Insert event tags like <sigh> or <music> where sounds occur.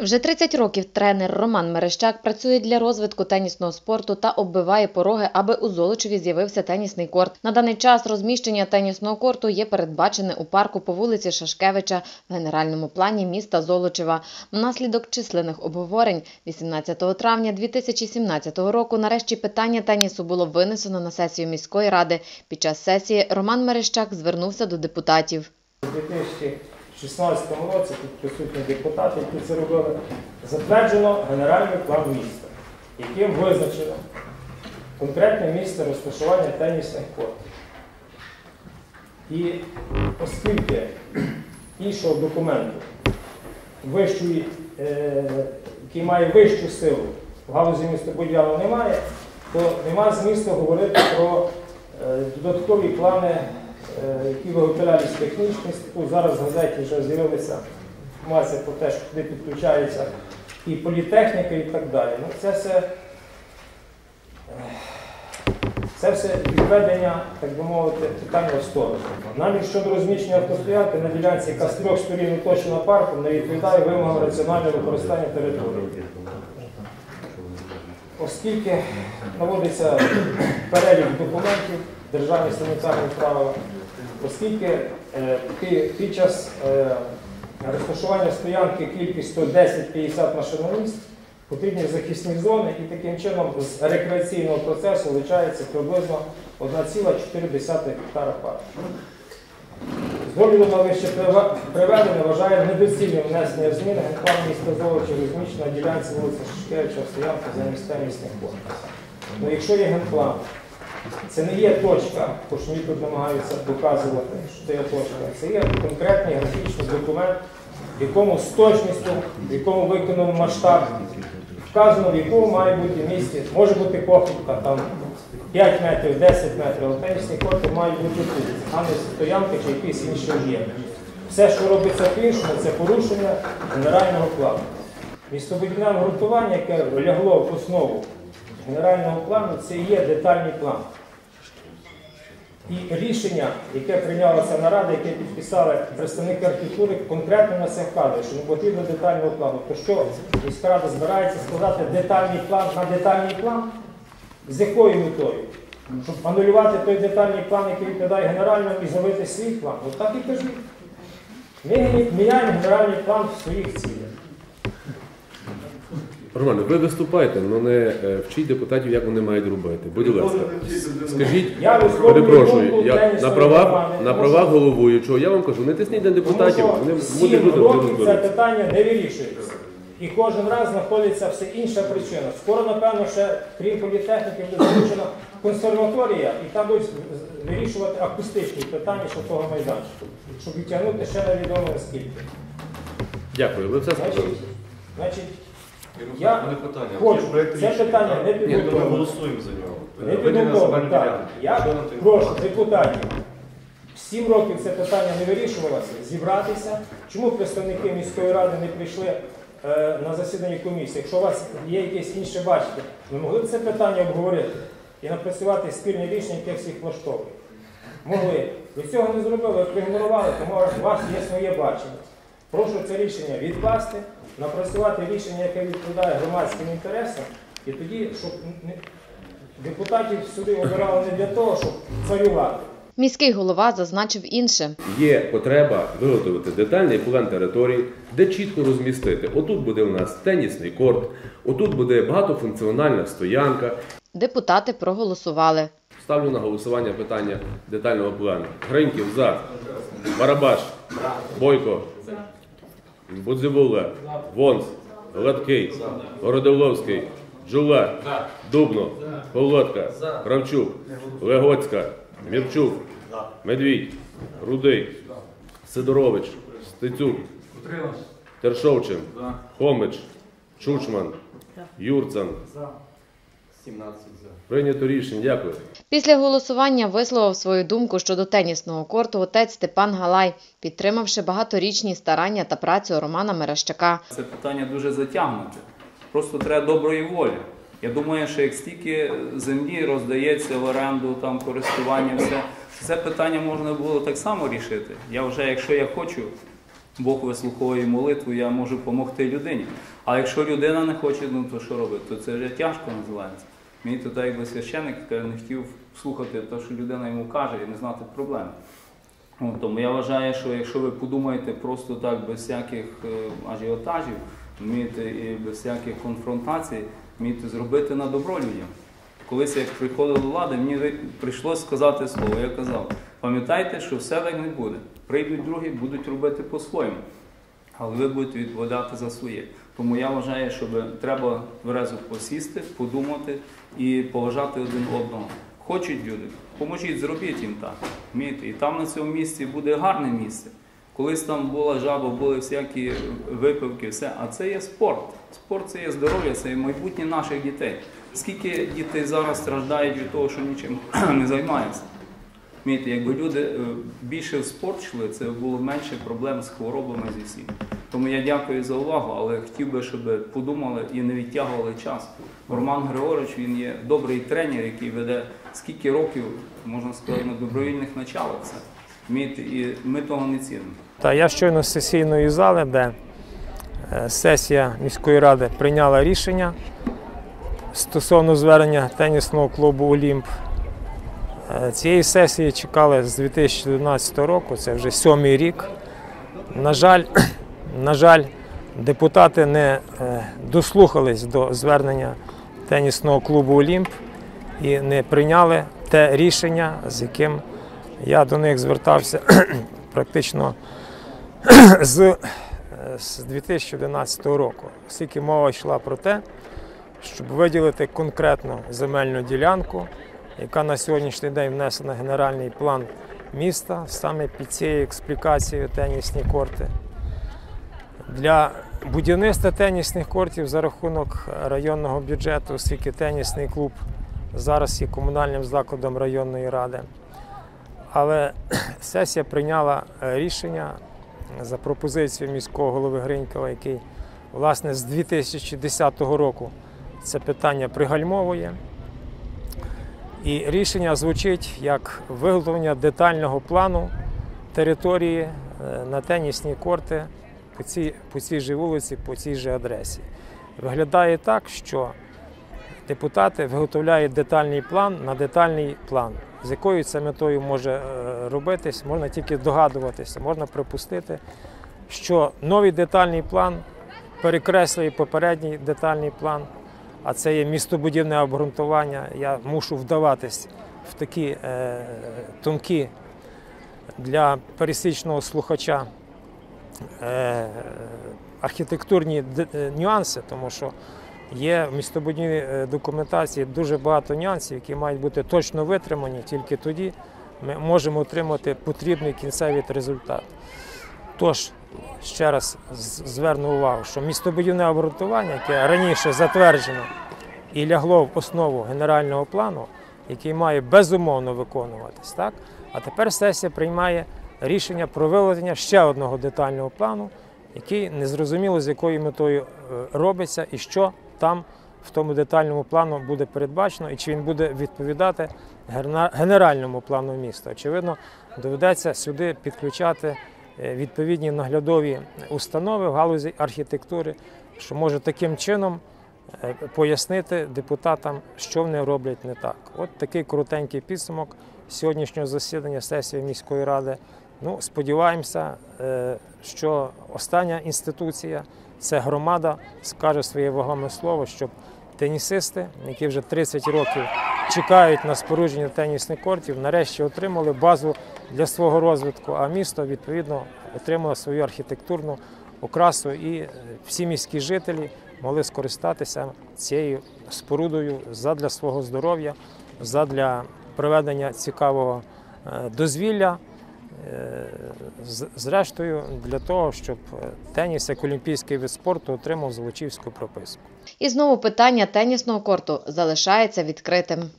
Вже 30 років тренер Роман Мерещак працює для розвитку тенісного спорту та оббиває пороги, аби у Золочеві з'явився тенісний корт. На даний час розміщення тенісного корту є передбачене у парку по вулиці Шашкевича в генеральному плані міста Золочева. Внаслідок численних обговорень 18 травня 2017 року нарешті питання тенісу було винесено на сесію міської ради. Під час сесії Роман Мерещак звернувся до депутатів. У 2016 році тут присутні депутати, які це робили, затверджено генеральний план міста, яким визначено конкретне місце розташування тенісних кортів. І оскільки іншого документу, вищої, е, який має вищу силу в галузі містобудівного немає, то нема змісту говорити про е, додаткові плани які виготовлялись технічні статут. Зараз в газеті вже з'явилася інформація про те, що туди підключається і політехніка, і так далі. Ну, це все, е, це все відведення, так би мовити, питання в сторону. Навіть щодо розміщення автостоянки на ділянці, яка з трьох сторін оточена парком, не відповідає вимогам раціонального використання території. Оскільки наводиться перелік документів, державні санітарні правила, оскільки е, під час е, розташування стоянки кількість 110-50 машиномісць, потрібні захисні зони і таким чином з рекреаційного процесу вилучається приблизно 1,4 гектара парку. З огляду на вище приведене вважає недоцільним внесення змін генплан міста Золочі розміщено ділянці вулиці Шишкевича, стоянка за місцем місних. Ну, якщо є генплан, це не є точка, бо що мені тут намагаються доказувати, що це є точка. Це є конкретний графічний документ, в якому з точністю, в якому виконано масштаб, вказано, в якому має бути місці, може бути похибка там 5 метрів, 10 метрів, але тенісні корти мають бути тут, а не стоянки чи якийсь інший об'єкт. Все, що робиться по-іншому, це порушення генерального плану. Містобудівне обґрунтування, яке лягло в основу генерального плану, це є детальний план. І рішення, яке прийнялося нарада, яке підписали представники архітектури, конкретно на це вказує, що не потрібно детального плану. То що міська рада збирається складати детальний план на детальний план? З якою метою? Щоб анулювати той детальний план, який відповідає генеральному, і зробити свій план. От так і кажіть. Ми міняємо генеральний план в своїх цілях. Романе, ви виступаєте, але не е, вчіть депутатів, як вони мають робити. Будь ласка, скажіть, Я перепрошую, я на правах на правах головуючого, я вам кажу, не тисніть на депутатів, Тому вони будуть сім років це питання не вирішується. І кожен раз знаходиться все інша причина. Скоро, напевно, ще крім політехніки буде залучена консерваторія, і там будуть вирішувати акустичні питання щодо того майданчику, щоб відтягнути ще невідомо наскільки. Дякую, ви все сказали. Значить, значить Я Я питання. хочу, це питання не Ні, ми голосуємо за нього. Не. Так. Я прошу депутатів. Сім років це питання не вирішувалося, зібратися. Чому представники міської ради не прийшли е, на засідання комісії? Якщо у вас є якесь інше бачення, ви могли б це питання обговорити і напрацювати спільне рішення, яке всіх влаштовує. Могли. Ви цього не зробили, ви проігнорували, тому у вас є своє бачення. Прошу це рішення відкласти, напрацювати рішення, яке відповідає громадським інтересам, і тоді, щоб депутатів сюди обирали не для того, щоб царювати. Міський голова зазначив інше. Є потреба виготовити детальний план території, де чітко розмістити. Отут буде у нас тенісний корт, отут буде багатофункціональна стоянка. Депутати проголосували. Ставлю на голосування питання детального плану. Гриньків за. Барабаш. Бойко. Будзивула. Вонс. Гладкий. Городовловський, Джула. Дубно. Колодка. Кравчук. Легоцька. Мірчук. Медвідь. Рудий. Сидорович. Стецюк. Тершовчин. Хомич. Чучман. Юрцан. 17 за. Прийнято рішення. Дякую. Після голосування висловив свою думку щодо тенісного корту отець Степан Галай, підтримавши багаторічні старання та працю Романа Мерещака. Це питання дуже затягнуте. Просто треба доброї волі. Я думаю, що як стільки землі роздається в оренду, там користування, все це питання можна було так само рішити. Я вже, якщо я хочу Бог вислуховує молитву, я можу допомогти людині. А якщо людина не хоче, ну то що робити? То це вже тяжко називається. Мені так якби священник каже, не хотів слухати те, що людина йому каже, і не знати проблем. Тому я вважаю, що якщо ви подумаєте просто так без всяких е, ажіотажів, вмієте і без всяких конфронтацій, вмієте зробити на добро людям. Колись як приходила влада, мені прийшлося сказати слово. Я казав, пам'ятайте, що все так не буде. Прийдуть другі, будуть робити по-своєму. Але ви будете відповідати за своє. Тому я вважаю, що треба тверезо посісти, подумати і поважати один одного. Хочуть люди, поможіть, зробіть їм так. І там на цьому місці буде гарне місце. Колись там була жаба, були всякі випивки, все. А це є спорт. Спорт це є здоров'я, це є майбутнє наших дітей. Скільки дітей зараз страждають від того, що нічим <clears throat> не займаються? Якби люди е, більше в спорт йшли, це було менше проблем з хворобами зі всім. Тому я дякую за увагу, але хотів би, щоб подумали і не відтягували час. Роман Григорович він є добрий тренер, який веде скільки років, можна сказати, на добровільних началах. Розумієте, і ми того не цінимо. Та я щойно з сесійної зали, де е, сесія міської ради прийняла рішення стосовно звернення тенісного клубу Олімп. Е, Цієї сесії чекали з 2011 року, це вже сьомий рік. На жаль, <clears throat> на жаль, депутати не е, дослухались до звернення тенісного клубу Олімп і не прийняли те рішення, з яким я до них звертався <clears throat> практично <clears throat> з, е, з 2011 року, оскільки мова йшла про те, щоб виділити конкретну земельну ділянку, яка на сьогоднішній день внесена в генеральний план міста, саме під цією експлікацією тенісні корти. Для будівництва тенісних кортів за рахунок районного бюджету, оскільки тенісний клуб зараз є комунальним закладом районної ради. Але <clears throat> сесія прийняла е, рішення за пропозицією міського голови Гринькова, який власне з 2010 року це питання пригальмовує. І рішення звучить як виготовлення детального плану території е, на тенісні корти по цій, по цій же вулиці, по цій же адресі. Виглядає так, що депутати виготовляють детальний план на детальний план. З якою це метою може е, робитись, можна тільки догадуватися, можна припустити, що новий детальний план перекреслює попередній детальний план, а це є містобудівне обґрунтування. Я мушу вдаватись в такі е, тонкі для пересічного слухача е, архітектурні е, нюанси, тому що є в містобудівній е, документації дуже багато нюансів, які мають бути точно витримані, тільки тоді ми можемо отримати потрібний кінцевий результат. Тож, ще раз зверну увагу, що містобудівне обґрунтування, яке раніше затверджено і лягло в основу генерального плану, який має безумовно виконуватись, так? а тепер сесія приймає рішення про виведення ще одного детального плану, який незрозуміло з якою метою е, робиться і що там в тому детальному плану буде передбачено, і чи він буде відповідати генеральному плану міста. Очевидно, доведеться сюди підключати відповідні наглядові установи в галузі архітектури, що може таким чином е, пояснити депутатам, що вони роблять не так. От такий коротенький підсумок сьогоднішнього засідання сесії міської ради. Ну, сподіваємося, е, що остання інституція, це громада, скаже своє вагоме слово, щоб тенісисти, які вже 30 років чекають на спорудження тенісних кортів, нарешті отримали базу для свого розвитку, а місто відповідно отримало свою архітектурну окрасу і е, всі міські жителі могли скористатися цією спорудою задля свого здоров'я, задля проведення цікавого е, дозвілля. Е, Зрештою, для того, щоб теніс як олімпійський вид спорту отримав золочівську прописку. І знову питання тенісного корту залишається відкритим.